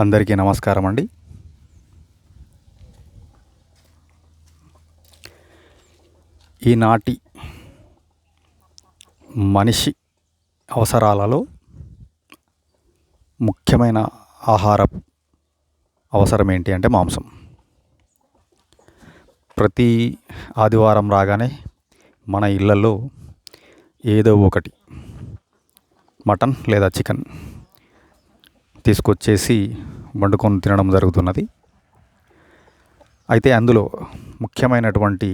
అందరికీ నమస్కారం అండి. ఈనాటి మనిషి అవసరాలలో ముఖ్యమైన ఆహార అవసరం ఏంటి అంటే మాంసం. ప్రతి ఆదివారం రాగానే మన ఇళ్ళల్లో ఏదో ఒకటి మటన్ లేదా చికెన్ తీసుకొచ్చేసి వండుకొని తినడం జరుగుతున్నది. అయితే అందులో ముఖ్యమైనటువంటి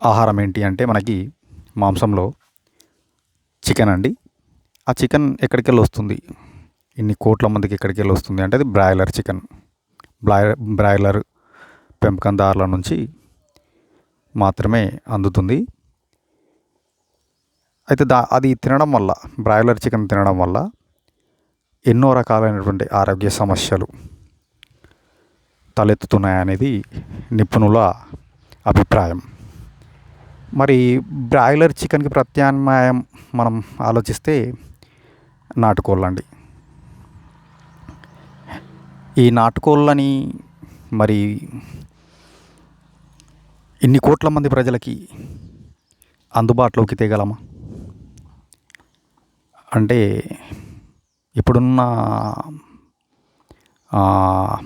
ఆహారం ఏంటి అంటే మనకి మాంసంలో చికెన్ అండి. ఆ చికెన్ ఎక్కడికి వెళ్ళి వస్తుంది ఇన్ని కోట్ల మందికి ఎక్కడికి వెళ్ళి వస్తుంది అంటే అది బ్రాయిలర్ చికెన్. బ్రాయిలర్ బ్రాయిలర్ పెంపకందారుల నుంచి మాత్రమే అందుతుంది. అయితే దా అది తినడం వల్ల బ్రాయిలర్ చికెన్ తినడం వల్ల ఎన్నో రకాలైనటువంటి ఆరోగ్య సమస్యలు తలెత్తుతున్నాయనేది నిపుణుల అభిప్రాయం. మరి బ్రాయిలర్ చికెన్కి ప్రత్యామ్నాయం మనం ఆలోచిస్తే నాటుకోళ్ళండి. ఈ నాటుకోళ్ళని మరి ఇన్ని కోట్ల మంది ప్రజలకి అందుబాటులోకి తేగలమా? అంటే ఇప్పుడున్న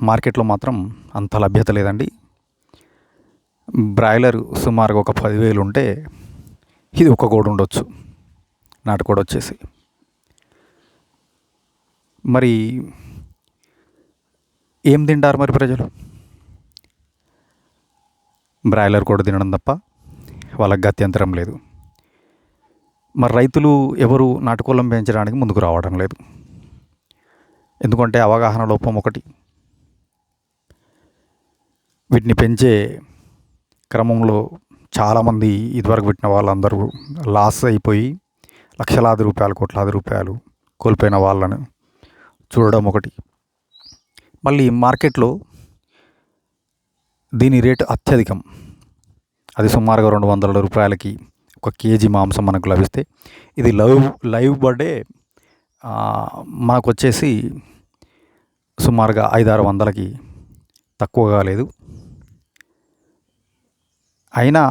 మార్కెట్లో మాత్రం అంత లభ్యత లేదండి. బ్రాయిలర్ సుమారుగా ఒక పదివేలు ఉంటే ఇది ఒక కోడి ఉండొచ్చు నాటుకోడి వచ్చేసి. మరి ఏం తింటారు మరి ప్రజలు? బ్రాయిలర్ కూడా తినడం తప్ప వాళ్ళకి గత్యంతరం లేదు. మరి రైతులు ఎవరు నాటుకోళ్ళం పెంచడానికి ముందుకు రావడం లేదు. ఎందుకంటే అవగాహన లోపం ఒకటి. వీటిని పెంచే క్రమంలో చాలామంది ఇదివరకు పెట్టిన వాళ్ళందరూ లాస్ అయిపోయి లక్షలాది రూపాయలు కోట్లాది రూపాయలు కోల్పోయిన వాళ్ళను చూడడం ఒకటి. మళ్ళీ మార్కెట్లో దీని రేటు అత్యధికం. అది సుమారుగా రెండు వందల రూపాయలకి ఒక కేజీ మాంసం మనకు లభిస్తే ఇది లైవ్ లైవ్ బర్డే మనకు వచ్చేసి సుమారుగా ఐదారు వందలకి తక్కువ కాలేదు. అయినా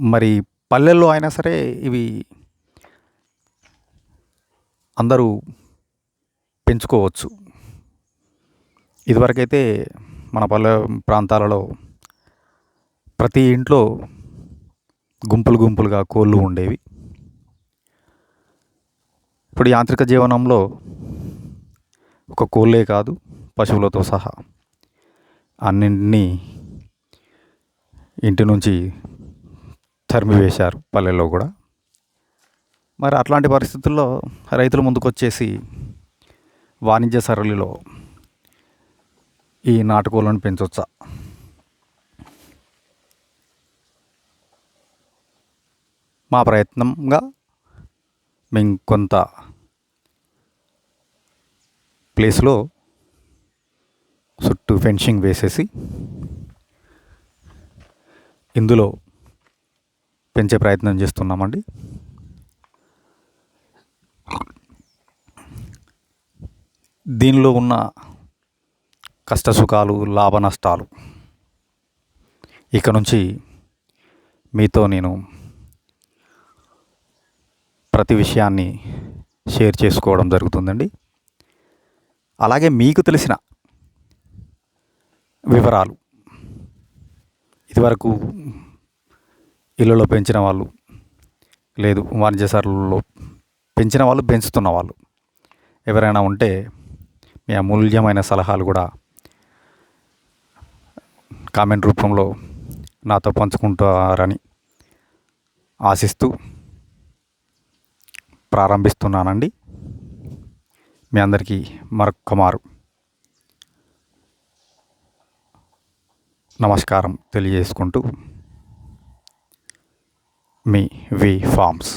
మరి పల్లెల్లో అయినా సరే ఇవి అందరూ పెంచుకోవచ్చు. ఇదివరకైతే మన పల్లె ప్రాంతాలలో ప్రతి ఇంట్లో గుంపులు గుంపులుగా కోళ్ళు ఉండేవి. ఇప్పుడు యాంత్రిక జీవనంలో ఒక కోళ్ళే కాదు పశువులతో సహా అన్నింటినీ ఇంటి నుంచి తరిమివేశారు పల్లెల్లో కూడా. మరి అట్లాంటి పరిస్థితుల్లో రైతులు ముందుకొచ్చేసి వాణిజ్య సరళిలో ఈ నాటుకోళ్ళను పెంచవచ్చా మా ప్రయత్నంగా మేము కొంత ప్లేస్లో చుట్టూ ఫెన్సింగ్ వేసేసి ఇందులో పెంచే ప్రయత్నం చేస్తున్నామండి. దీనిలో ఉన్న కష్ట సుఖాలు లాభ నష్టాలు ఇక నుంచి మీతో నేను ప్రతి విషయాన్ని షేర్ చేసుకోవడం జరుగుతుందండి. అలాగే మీకు తెలిసిన వివరాలు ఇదివరకు ఇళ్ళలో పెంచిన వాళ్ళు లేదు వాణిజ్య సరళలో పెంచిన వాళ్ళు పెంచుతున్న వాళ్ళు ఎవరైనా ఉంటే మీ అమూల్యమైన సలహాలు కూడా కామెంట్ రూపంలో నాతో పంచుకుంటారని ఆశిస్తూ ప్రారంభిస్తున్నానండి. మీ అందరికీ మరొక్క మారు నమస్కారం తెలియజేసుకుంటూ మీ వి ఫార్మ్స్.